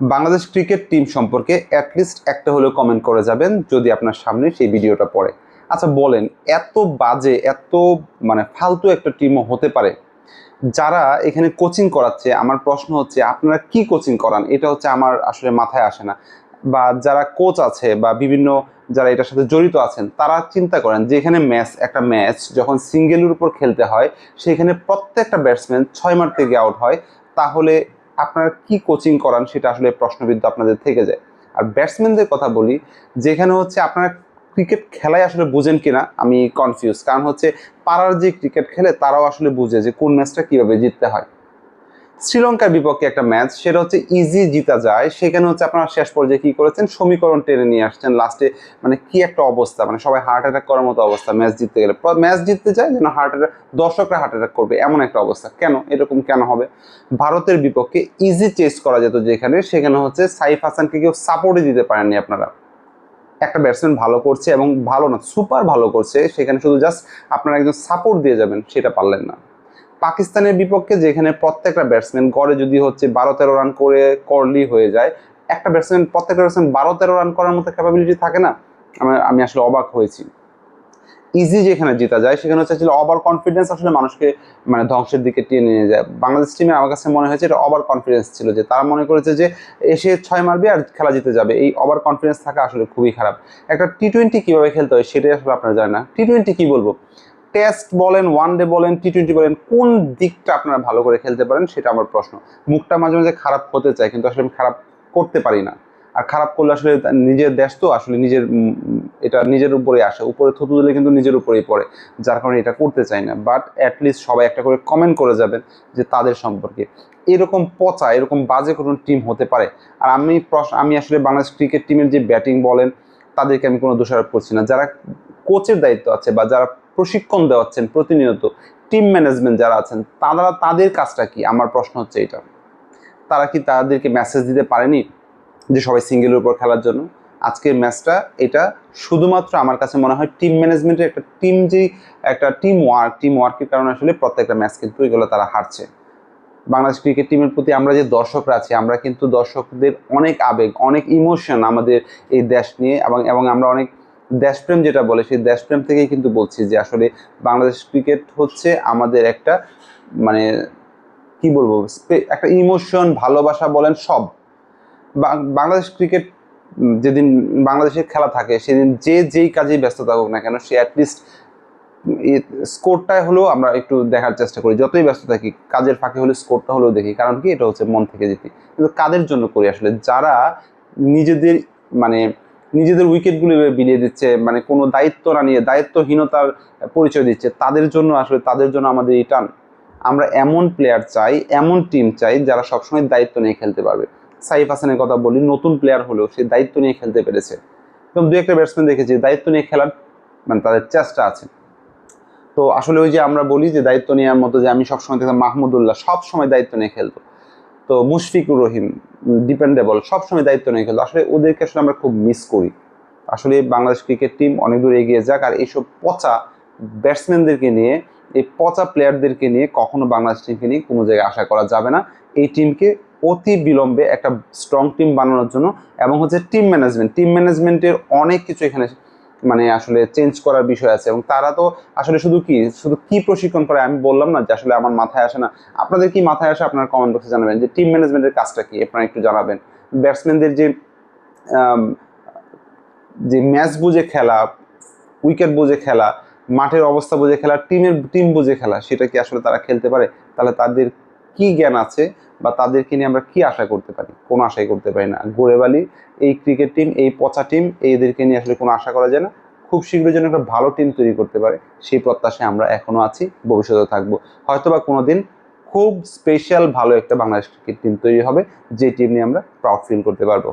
Bangladesh cricket team সম্পর্কে at least একটা হলেও কমেন্ট করে যাবেন যদি আপনার সামনে সেই ভিডিওটা পড়ে। আচ্ছা বলেন, এত বাজে, এত মানে ফালতু একটা টিমও হতে পারে যারা এখানে কোচিং করাচ্ছে। আমার প্রশ্ন হচ্ছে, আপনারা কি কোচিং করান? এটা হচ্ছে আমার আসলে মাথায় আসে না। বা যারা কোচ আছে বা বিভিন্ন যারা এটার সাথে জড়িত আছেন, তারা চিন্তা করেন যে এখানে ম্যাচ একটা ম্যাচ যখন সিঙ্গেলের উপর খেলতে হয়, সেখানে প্রত্যেকটা ব্যাটসম্যান ছয় মারতে গিয়ে আউট হয়। তাহলে আপনারা কি কোচিং করান সেটা আসলে প্রশ্নবিদ্ধ আপনাদের থেকে যায়। আর ব্যাটসম্যানদের কথা বলি, যেখানে হচ্ছে আপনারা ক্রিকেট খেলাই আসলে বুঝেন কিনা, আমি কনফিউজ কারণ হচ্ছে পাড়ার যে ক্রিকেট খেলে তারাও আসলে বুঝে যে কোন ম্যাচটা কীভাবে জিততে হয়। শ্রীলঙ্কার বিপক্ষে একটা ম্যাচ, সেটা হচ্ছে ইজি জিতা যায়। সেখানে হচ্ছে আপনারা শেষ পর্যায়ে কি করেছেন? সমীকরণ টেনে নিয়ে আসছেন। লাস্টে মানে কি একটা অবস্থা? মানে সবাই হার্ট অ্যাটাক করার মতো অবস্থা ম্যাচ জিততে গেলে। ম্যাচ জিততে যায়, যেন হার্ট অ্যাটাক দর্শকরা হার্ট অ্যাটাক করবে, এমন একটা অবস্থা। কেন? এরকম কেন হবে? ভারতের বিপক্ষে ইজি চেস করা যেত যেখানে, সেখানে হচ্ছে সাইফ হাসানকে কেউ সাপোর্টই দিতে পারেননি আপনারা। একটা ব্যাটসম্যান ভালো করছে এবং ভালো না সুপার ভালো করছে। সেখানে শুধু জাস্ট আপনারা একজন সাপোর্ট দিয়ে যাবেন, সেটা পারলেন না। পাকিস্তানের বিপক্ষে যেখানে প্রত্যেকটা ব্যাটসম্যান গড়ে যদি হচ্ছে বারো তেরো রান করে করলি হয়ে যায়, একটা ব্যাটসম্যান প্রত্যেকটা ব্যাটসম্যান বারো তেরো রান করার মতো ক্যাপাবিলিটি থাকে না? আমি আমি আসলে অবাক হয়েছি। ইজি যেখানে জিতা যায়, সেখানে হচ্ছে আসলে ওভার কনফিডেন্স আসলে মানুষকে মানে ধ্বংসের দিকে টেনে নিয়ে যায়। বাংলাদেশ টিমে আমার কাছে মনে হয়েছে এটা ওভার কনফিডেন্স ছিল যে তারা মনে করেছে যে এসে ছয় মারবে আর খেলা জিতে যাবে। এই ওভার কনফিডেন্স থাকা আসলে খুবই খারাপ। একটা টি টোয়েন্টি কীভাবে খেলতে হয় সেটাই আসলে আপনারা জানেন না। টি টোয়েন্টি কী বলব? টেস্ট বলেন, ওয়ান ডে বলেন টি টোয়েন্টি বলেন, কোন দিকটা আপনারা ভালো করে খেলতে পারেন সেটা আমার প্রশ্ন। মুখটা মাঝে মাঝে খারাপ হতে চায়, কিন্তু আসলে আমি খারাপ করতে পারি না। আর খারাপ করলে আসলে নিজের দেশ তো আসলে নিজের এটা নিজের উপরে আসে। উপরে থুতু দিলে কিন্তু নিজের উপরেই পড়ে, যার কারণে এটা করতে চাই না। বাট অ্যাটলিস্ট সবাই একটা করে কমেন্ট করে যাবেন যে তাদের সম্পর্কে। এরকম পচা, এরকম বাজে কোনো টিম হতে পারে? আর আমি প্রশ্ন, আমি আসলে বাংলাদেশ ক্রিকেট টিমের যে ব্যাটিং বলেন, তাদেরকে আমি কোনো দোষারোপ করছি না। যারা কোচের দায়িত্ব আছে বা যারা প্রশিক্ষণ দেওয়াচ্ছেন, প্রতিনিয়ত টিম ম্যানেজমেন্ট যারা আছেন, তারা তাদের কাজটা কি? আমার প্রশ্ন হচ্ছে এটা তারা কি তাদেরকে মেসেজ দিতে পারেনি যে সবাই সিঙ্গেলের উপর খেলার জন্য? আজকের ম্যাচটা এটা শুধুমাত্র আমার কাছে মনে হয় টিম ম্যানেজমেন্টের একটা টিম যেই একটা টিম ওয়ার্ক টিম ওয়ার্কের কারণে আসলে প্রত্যেকটা ম্যাচ কিন্তু এগুলো তারা হারছে। বাংলাদেশ ক্রিকেট টিমের প্রতি আমরা যে দর্শকরা আছি, আমরা কিন্তু দর্শকদের অনেক আবেগ, অনেক ইমোশন আমাদের এই দেশ নিয়ে এবং এবং আমরা অনেক দেশপ্রেম যেটা বলে, সেই দেশপ্রেম থেকেই কিন্তু বলছি যে আসলে বাংলাদেশ ক্রিকেট হচ্ছে আমাদের একটা মানে কি বলব একটা ইমোশন ভালোবাসা বলেন সব। বাংলাদেশ ক্রিকেট যেদিন বাংলাদেশের খেলা থাকে, সেদিন যে যেই কাজেই ব্যস্ত থাকুক না কেন, সে অ্যাটলিস্ট স্কোরটাই হলেও আমরা একটু দেখার চেষ্টা করি। যতই ব্যস্ত থাকি, কাজের ফাঁকে হলে স্কোরটা হলেও দেখি, কারণ কি? এটা হচ্ছে মন থেকে জিতি কিন্তু কাদের জন্য করি? আসলে যারা নিজেদের মানে নিজেদের উইকেটগুলো বিলিয়ে দিচ্ছে মানে কোনো দায়িত্ব না নিয়ে, দায়িত্বহীনতার পরিচয় দিচ্ছে, তাদের জন্য আসলে তাদের জন্য আমাদের টান। আমরা এমন প্লেয়ার চাই, এমন টিম চাই যারা সবসময় দায়িত্ব নিয়ে খেলতে পারবে। সাইফ হাসানের কথা বলি, নতুন প্লেয়ার হলেও সে দায়িত্ব নিয়ে খেলতে পেরেছে। এবং দু একটা ব্যাটসম্যান দেখেছি, দায়িত্ব নিয়ে খেলার মানে তাদের চেষ্টা আছে। তো আসলে ওই যে আমরা বলি যে, দায়িত্ব নেওয়ার মতো যে, আমি সবসময় দেখতাম মাহমুদুল্লাহ সবসময় দায়িত্ব নিয়ে খেলতো। তো মুশফিকুর রহিম ডিপেন্ডেবল সবসময় দায়িত্ব নিয়ে খেলতো। আসলে ওদেরকে আসলে আমরা খুব মিস করি। আসলে বাংলাদেশ ক্রিকেট টিম অনেক দূর এগিয়ে যাক আর এইসব পচা ব্যাটসম্যানদেরকে নিয়ে, এই পচা প্লেয়ারদেরকে নিয়ে কখনো বাংলাদেশ টিমকে নিয়ে কোনো জায়গায় আশা করা যাবে না। এই টিমকে অতি বিলম্বে একটা স্ট্রং টিম বানানোর জন্য এবং হচ্ছে টিম ম্যানেজমেন্ট টিম ম্যানেজমেন্টের অনেক কিছু এখানে মানে আসলে চেঞ্জ করার বিষয় আছে এবং তারা তো আসলে শুধু কি শুধু কি প্রশিক্ষণ করে আমি বললাম না যে আসলে আমার মাথায় আসে না। আপনাদের কি মাথায় আসে? আপনার কমেন্ট বক্সে জানাবেন যে টিম ম্যানেজমেন্টের কাজটা কি? আপনারা একটু জানাবেন। ব্যাটসম্যানদের যে যে ম্যাচ বুঝে খেলা উইকেট বুঝে খেলা, মাঠের অবস্থা বুঝে খেলা টিমের টিম বুঝে খেলা, সেটা কি আসলে তারা খেলতে পারে? তাহলে তাদের কি জ্ঞান আছে বা তাদেরকে নিয়ে আমরা কি আশা করতে পারি? কোনো আশাই করতে পারি না। গোড়েবালি এই ক্রিকেট টিম এই পচা টিম এইদেরকে নিয়ে আসলে কোনো আশা করা যায় না। খুব শীঘ্র যেন একটা ভালো টিম তৈরি করতে পারে। সেই প্রত্যাশায় আমরা এখনও আছি, ভবিষ্যতে থাকব। হয়তোবা কোনো দিন খুব স্পেশাল ভালো একটা বাংলাদেশ ক্রিকেট টিম তৈরি হবে, যে টিম নিয়ে আমরা প্রাউড ফিল করতে পারব।